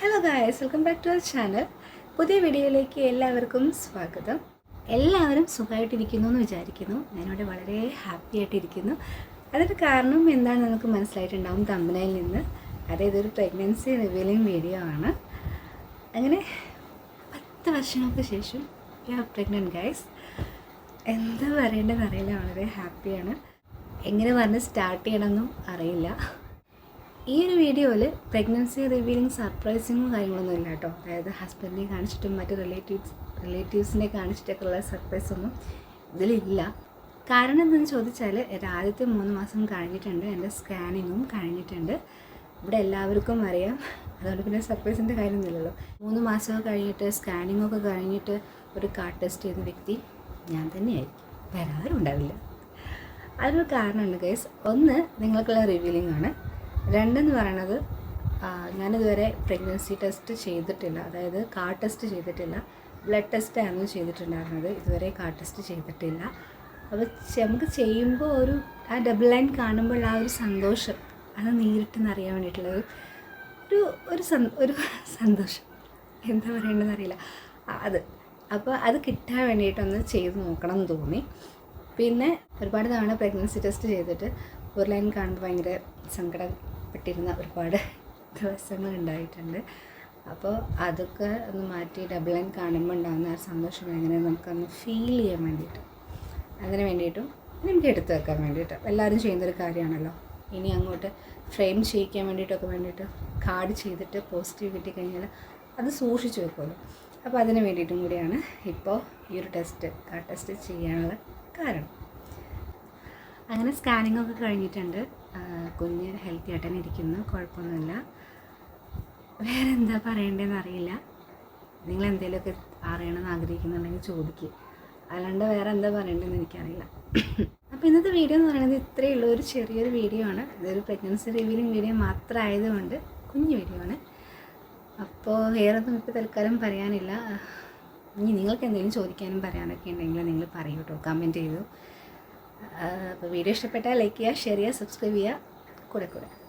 Hello guys welcome back to our channel പുതിയ വീഡിയോയിലേക്ക് എല്ലാവർക്കും സ്വാഗതം. എല്ലാവരും സുഖമായിട്ടിരിക്കുന്നു എന്ന് വിചാരിക്കുന്നു. ഞാനിവിടെ വളരെ ഹാപ്പി ആയിട്ടിരിക്കുന്നു. അതിന് കാരണം എന്താണെന്ന് നമുക്ക് മനസ്സിലായിട്ടുണ്ടാവും തമ്പനയിൽ നിന്ന്. അതായത് ഒരു പ്രഗ്നൻസി റിവീലിംഗ് വീഡിയോ ആണ്. അങ്ങനെ പത്ത് വർഷങ്ങൾക്ക് ശേഷം പ്രഗ്നന്റ് ഗൈസ് എന്താ പറയേണ്ടതെന്ന് അറിയില്ല. വളരെ ഹാപ്പിയാണ് എങ്ങനെ പറഞ്ഞ് സ്റ്റാർട്ട് ചെയ്യണമെന്നും അറിയില്ല. ഈ ഒരു വീഡിയോയിൽ പ്രഗ്നൻസി റിവീലിംഗ് സർപ്രൈസിങ്ങും കാര്യങ്ങളൊന്നും ഇല്ല കേട്ടോ. അതായത് ഹസ്ബൻഡിനെ കാണിച്ചിട്ടും മറ്റ് റിലേറ്റീവ്സ് റിലേറ്റീവ്സിനെ കാണിച്ചിട്ടൊക്കെ ഉള്ള സർപ്രൈസ് ഒന്നും ഇതിലില്ല കാരണം എന്തെന്ന് ചോദിച്ചാൽ എന്റെ ആദ്യത്തെ മൂന്ന് മാസം കഴിഞ്ഞിട്ടുണ്ട്. എന്റെ സ്കാനിങ്ങും കഴിഞ്ഞിട്ടുണ്ട്. ഇവിടെ എല്ലാവർക്കും അറിയാം. അതുകൊണ്ട് പിന്നെ സർപ്രൈസിന്റെ കാര്യമൊന്നുമില്ലല്ലോ മൂന്ന് മാസമൊക്കെ കഴിഞ്ഞിട്ട് സ്കാനിങ്ങൊക്കെ കഴിഞ്ഞിട്ട് ഒരു കാർഡ് ടെസ്റ്റ് ചെയ്യുന്ന വ്യക്തി ഞാൻ തന്നെയായിരിക്കും. വേറെ ആരും ഉണ്ടാവില്ല. അതിനൊരു കാരണമുണ്ട് കേസ് ഒന്ന് നിങ്ങൾക്കുള്ള റിവീലിംഗ് ആണ്. രണ്ടെന്ന് പറയണത് ഞാനിതുവരെ പ്രഗ്നൻസി ടെസ്റ്റ് ചെയ്തിട്ടില്ല. അതായത് കാർ ടെസ്റ്റ് ചെയ്തിട്ടില്ല. ബ്ലഡ് ടെസ്റ്റ് ആയിരുന്നു ചെയ്തിട്ടുണ്ടായിരുന്നത്. ഇതുവരെ കാർ ടെസ്റ്റ് ചെയ്തിട്ടില്ല. അപ്പോൾ നമുക്ക് ചെയ്യുമ്പോൾ ഒരു ആ ഡബിൾ ലൈൻ കാണുമ്പോൾ ആ ഒരു സന്തോഷം. അത് നേരിട്ടെന്ന് അറിയാൻ വേണ്ടിയിട്ടുള്ള ഒരു ഒരു ഒരു സന്- ഒരു സന്തോഷം. എന്താ പറയേണ്ടതെന്ന് അറിയില്ല. അത്. അപ്പോൾ അത് കിട്ടാൻ വേണ്ടിയിട്ടൊന്ന് ചെയ്ത് നോക്കണം എന്ന് തോന്നി. പിന്നെ ഒരുപാട് തവണ പ്രഗ്നൻസി ടെസ്റ്റ് ചെയ്തിട്ട് ഒരു ലൈൻ കാണുമ്പോൾ ഭയങ്കര സങ്കടപ്പെട്ടിരുന്ന ഒരുപാട് ദിവസങ്ങൾ ഉണ്ടായിട്ടുണ്ട് അപ്പോൾ അതൊക്കെ ഒന്ന് മാറ്റി ഡബിൾ ലൈൻ കാണുമ്പോൾ ഉണ്ടാകുന്ന ആ സന്തോഷം എങ്ങനെ നമുക്കൊന്ന് ഫീൽ ചെയ്യാൻ വേണ്ടിയിട്ട്. അതിന് വേണ്ടിയിട്ടും എനിക്ക് എടുത്തു വെക്കാൻ വേണ്ടിയിട്ട്. എല്ലാവരും ചെയ്യുന്നൊരു കാര്യമാണല്ലോ. ഇനി അങ്ങോട്ട് ഫ്രെയിം ചെയ്യിക്കാൻ വേണ്ടിയിട്ടൊക്കെ വേണ്ടിയിട്ട് കാർഡ് ചെയ്തിട്ട് പോസിറ്റീവ് കിട്ടി കഴിഞ്ഞാൽ അത് സൂക്ഷിച്ചു വെക്കുമല്ലോ. അപ്പോൾ അതിന് വേണ്ടിയിട്ടും കൂടിയാണ് ഇപ്പോൾ ഈ ഒരു ടെസ്റ്റ് കാർഡ് ടെസ്റ്റ് ചെയ്യാനുള്ള കാരണം. അങ്ങനെ സ്കാനിങ് ഒക്കെ കഴിഞ്ഞിട്ടുണ്ട്. കുഞ്ഞ് ഹെൽത്തി ആയിട്ട് തന്നെ ഇരിക്കുന്നു. കുഴപ്പമൊന്നുമില്ല. വേറെ എന്താ പറയേണ്ടതെന്ന് അറിയില്ല. നിങ്ങൾ എന്തെങ്കിലുമൊക്കെ അറിയണമെന്ന് ആഗ്രഹിക്കുന്നുണ്ടെങ്കിൽ ചോദിക്കുക അല്ലാണ്ട് വേറെ എന്താ പറയേണ്ടതെന്ന് എനിക്കറിയില്ല. അപ്പോൾ ഇന്നത്തെ വീഡിയോ എന്ന് പറയുന്നത് ഇത്രയേ ഉള്ളൂ. ഒരു ചെറിയൊരു വീഡിയോ ആണ്. ഇതൊരു പ്രഗ്നൻസി റിവീലിംഗ് വീഡിയോ മാത്രം ആയതുകൊണ്ട് കുഞ്ഞു വീഡിയോ ആണ്. അപ്പോൾ വേറൊന്നും ഇപ്പോൾ തൽക്കാലം പറയാനില്ല. ഇനി നിങ്ങൾക്ക് എന്തെങ്കിലും ചോദിക്കാനും പറയാനൊക്കെ ഉണ്ടെങ്കിൽ നിങ്ങൾ പറയൂ കേട്ടോ. കമന്റ് ചെയ്തു അപ്പോൾ വീഡിയോ ഇഷ്ടപ്പെട്ടാൽ ലൈക്ക് ചെയ്യുക ഷെയർ ചെയ്യുക സബ്സ്ക്രൈബ് ചെയ്യുക. これこれ。